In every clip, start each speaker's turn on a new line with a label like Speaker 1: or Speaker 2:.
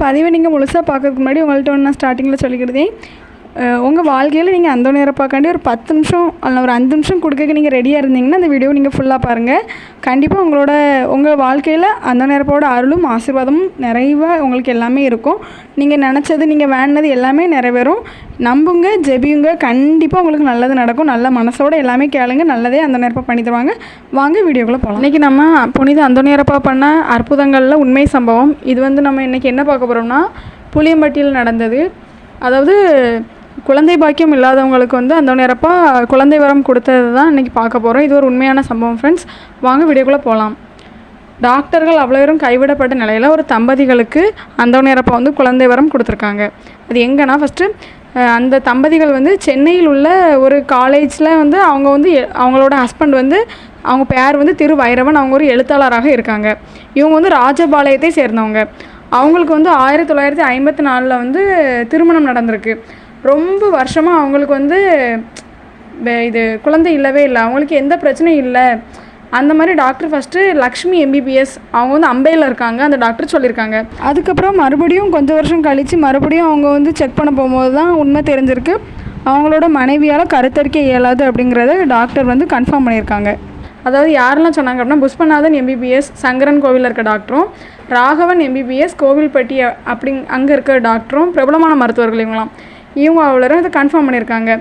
Speaker 1: பதிவை நீங்கள் முழுசாக பார்க்கறதுக்கு முன்னாடி உங்கள்கிட்ட ஒன்று நான் ஸ்டார்டிங்கில் சொல்லிக்கிறதே உங்கள் வாழ்க்கையில் நீங்கள் அந்த நேரப்பாக்காண்டி ஒரு பத்து நிமிஷம் அல்ல ஒரு அஞ்சு நிமிஷம் கொடுக்க நீங்கள் ரெடியாக இருந்தீங்கன்னா அந்த வீடியோ நீங்கள் ஃபுல்லாக பாருங்கள் கண்டிப்பாக உங்களோட உங்கள் வாழ்க்கையில் அந்த நேரப்போட அருளும் ஆசீர்வாதமும் நிறைவாக உங்களுக்கு எல்லாமே இருக்கும். நீங்கள் நினச்சது நீங்கள் வேண்டினது எல்லாமே நிறைவேறும். நம்புங்க ஜெபியுங்க. கண்டிப்பாக உங்களுக்கு நல்லது நடக்கும். நல்ல மனசோட எல்லாமே கேளுங்க. நல்லதே அந்த நேரப்பாக பண்ணி தருவாங்க. வாங்க வீடியோக்குள்ளே போகலாம் இன்றைக்கி நம்ம புனித அந்த நேரப்பா பண்ண அற்புதங்களில் உண்மை சம்பவம். இது வந்து நம்ம இன்றைக்கி என்ன பார்க்க போகிறோம்னா புளியம்பட்டியில் நடந்தது. அதாவது குழந்தை பாக்கியம் இல்லாதவங்களுக்கு வந்து அந்த நேரப்பா குழந்தை வரம் கொடுத்தது தான் இன்றைக்கி பார்க்க போகிறோம் இது ஒரு உண்மையான சம்பவம் ஃப்ரெண்ட்ஸ் வாங்க வீடியோக்குள்ளே போகலாம் டாக்டர்கள் அவ்வளோ பேரும் கைவிடப்பட்ட நிலையில் ஒரு தம்பதிகளுக்கு அந்த நேரப்பா வந்து குழந்தை வரம் கொடுத்துருக்காங்க. அது எங்கன்னா ஃபஸ்ட்டு அந்த தம்பதிகள் வந்து சென்னையில் உள்ள ஒரு காலேஜில் வந்து அவங்க வந்து எ- அவங்களோட ஹஸ்பண்ட் வந்து அவங்க பேர் வந்து திரு வைரவன் அவங்க ஒரு எழுத்தாளராக இருக்காங்க. இவங்க வந்து ராஜபாளையத்தை சேர்ந்தவங்க. அவங்களுக்கு வந்து ஆயிரத்தி தொள்ளாயிரத்தி ஐம்பத்தி நாலில் வந்து திருமணம் நடந்திருக்கு. ரொம்ப வருஷமாக அவங்களுக்கு வந்து இது குழந்தை இல்லவே இல்லை. அவங்களுக்கு எந்த பிரச்சனையும் இல்லை. அந்த மாதிரி டாக்டர் ஃபஸ்ட்டு லக்ஷ்மி எம்பிபிஎஸ் அவங்க வந்து அம்பையில் இருக்காங்க. அந்த டாக்டர் சொல்லியிருக்காங்க அதுக்கப்புறம் மறுபடியும் கொஞ்சம் வருஷம் கழித்து மறுபடியும் அவங்க வந்து செக் பண்ண போகும்போது தான் உண்மை தெரிஞ்சிருக்கு. அவங்களோட மனைவியால் கருத்தரிக்க இயலாது அப்படிங்கிறத டாக்டர் வந்து கன்ஃபார்ம் பண்ணியிருக்காங்க. அதாவது யாரெல்லாம் சொன்னாங்க அப்படின்னா புஷ்பநாதன் எம்பிபிஎஸ் சங்கரன் கோவிலில் இருக்க டாக்டரும் ராகவன் எம்பிபிஎஸ் கோவில்பட்டி அப்படிங் அப்படி அங்கே இருக்க டாக்டரும் பிரபலமான மருத்துவர்கள் இவங்களாம் இவங்க அவ்வளோ இதை கன்ஃபார்ம் பண்ணியிருக்காங்க.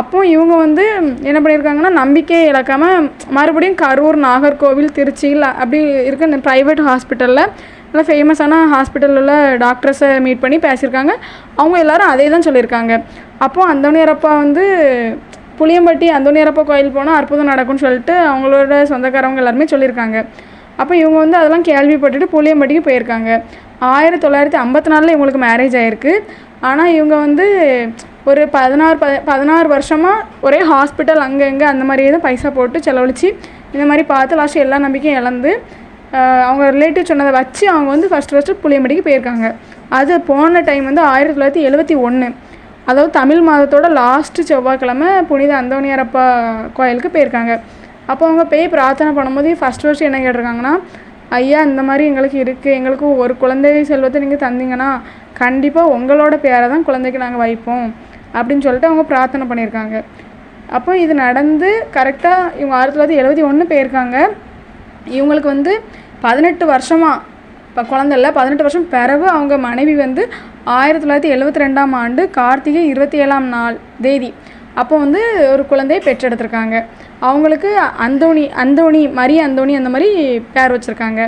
Speaker 1: அப்போ இவங்க வந்து என்ன பண்ணியிருக்காங்கன்னா நம்பிக்கையை இழக்காமல் மறுபடியும் கரூர் நாகர்கோவில் திருச்சியில் அப்படி இருக்க இந்த ப்ரைவேட் ஹாஸ்பிட்டலில் நல்லா ஃபேமஸான ஹாஸ்பிட்டலில் உள்ள டாக்டர்ஸை மீட் பண்ணி பேசியிருக்காங்க. அவங்க எல்லாரும் அதே தான் சொல்லியிருக்காங்க. அப்போ அந்த நேரப்பா வந்து புளியம்பட்டி அந்தோனியரப்பா கோயில் போனால் அற்புதம் நடக்கும்னு சொல்லிட்டு அவங்களோட சொந்தக்காரவங்க எல்லாருமே சொல்லியிருக்காங்க. அப்போ இவங்க வந்து அதெல்லாம் கேள்விப்பட்டுட்டு புளியம்பட்டிக்கு போயிருக்காங்க. ஆயிரத்தி தொள்ளாயிரத்தி ஐம்பத்தி நாலில் இவங்களுக்கு மேரேஜ் ஆயிருக்கு. ஆனால் இவங்க வந்து ஒரு பதினாறு ப பதினாறு வருஷமாக ஒரே ஹாஸ்பிட்டல் அங்கே இங்கே அந்த மாதிரியே தான் பைசா போட்டு செலவழித்து இந்த மாதிரி பார்த்து லாஸ்ட்டு எல்லா நம்பிக்கையும் இழந்து அவங்க ரிலேட்டிவ் சொன்னதை வச்சு அவங்க வந்து ஃபஸ்ட்டு ஃபஸ்ட்டு புளியம்படிக்கு போயிருக்காங்க. அது போன டைம் வந்து ஆயிரத்தி தொள்ளாயிரத்தி எழுபத்தி ஒன்று அதாவது தமிழ் மாதத்தோட லாஸ்ட்டு செவ்வாய்க்கிழமை புனித அந்தோணியாரப்பா கோயிலுக்கு போயிருக்காங்க. அப்போ அவங்க போய் பிரார்த்தனை பண்ணும்போது ஃபஸ்ட் ஃபஸ்ட்டு என்ன கேட்டிருக்காங்கன்னா ஐயா இந்த மாதிரி எங்களுக்கு இருக்குது எங்களுக்கு ஒரு குழந்தை செல்வத்தை நீங்கள் தந்தீங்கன்னா கண்டிப்பாக உங்களோட பேரை தான் குழந்தைக்கு நாங்கள் வைப்போம் அப்படின்னு சொல்லிட்டு அவங்க பிரார்த்தனை பண்ணியிருக்காங்க. அப்போ இது நடந்து கரெக்டாக இவங்க ஆயிரத்தி தொள்ளாயிரத்தி எழுபத்தி ஒன்று போயிருக்காங்க. இவங்களுக்கு வந்து பதினெட்டு வருஷமாக இப்போ குழந்தை இல்லை பதினெட்டு வருஷம் பிறகு அவங்க மனைவி வந்து ஆயிரத்தி தொள்ளாயிரத்தி எழுபத்தி ரெண்டாம் ஆண்டு கார்த்திகை இருபத்தி ஏழாம் நாள் தேதி அப்போ வந்து ஒரு குழந்தையை பெற்றெடுத்திருக்காங்க. அவங்களுக்கு அந்தோணி அந்தோணி மரிய அந்தோணி அந்த மாதிரி பேர் வச்சுருக்காங்க.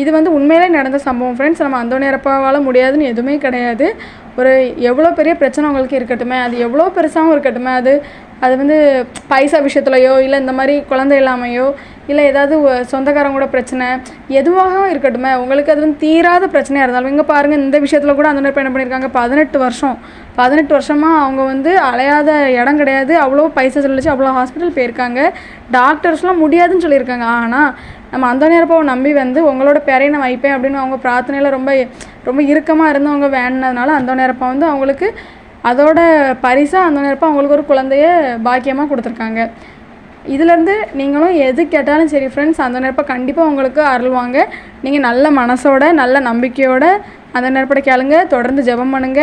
Speaker 1: இது வந்து உண்மையிலே நடந்த சம்பவம் ஃப்ரெண்ட்ஸ் நம்ம அந்தோணியரப்பாவால் முடியாதுன்னு எதுவுமே கிடையாது. ஒரு எவ்வளோ பெரிய பிரச்சனை அவங்களுக்கு இருக்கட்டுமே அது எவ்வளோ பெருசாகவும் இருக்கட்டுமே அது அது வந்து பைசா விஷயத்துலையோ இல்லை இந்த மாதிரி குழந்தை இல்லாமையோ இல்லை ஏதாவது சொந்தக்காரங்க கூட பிரச்சனை எதுவாகவும் இருக்கட்டுமே உங்களுக்கு அது வந்து தீராத பிரச்சனையாக இருந்தாலும் இங்கே பாருங்கள் இந்த விஷயத்தில் கூட அந்த மாதிரி என்ன பண்ணியிருக்காங்க பதினெட்டு வருஷம். பதினெட்டு வருஷமாக அவங்க வந்து அலையாத இடம் கிடையாது. அவ்வளோ பைசா செலவழிச்சு அவ்வளோ ஹாஸ்பிட்டல் போயிருக்காங்க. டாக்டர்ஸ்லாம் முடியாதுன்னு சொல்லியிருக்காங்க. ஆனால் நம்ம அந்த நேரப்பாவை நம்பி வந்து உங்களோட பேரையை நான் வைப்பேன் அப்படின்னு அவங்க பிரார்த்தனையில் ரொம்ப ரொம்ப இறுக்கமாக இருந்தவங்க வேண்டினதுனால அந்த நேரப்பா வந்து அவங்களுக்கு அதோட பரிசாக அந்த நேரப்பா அவங்களுக்கு ஒரு குழந்தைய பாக்கியமாக கொடுத்துருக்காங்க. இதுலேருந்து நீங்களும் எது கேட்டாலும் சரி ஃப்ரெண்ட்ஸ் அந்த நேரப்பா கண்டிப்பாக உங்களுக்கு அருள்வாங்க. நீங்கள் நல்ல மனசோட நல்ல நம்பிக்கையோட அந்த நேரப்பட கேளுங்க தொடர்ந்து ஜெபம் பண்ணுங்க.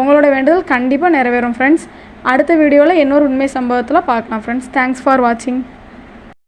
Speaker 1: உங்களோட வேண்டுதல் கண்டிப்பாக நிறைவேறும் ஃப்ரெண்ட்ஸ் அடுத்த வீடியோவில் இன்னொரு உண்மை சம்பவத்தில் பார்க்கலாம் ஃப்ரெண்ட்ஸ் தேங்க்ஸ் ஃபார் வாட்சிங்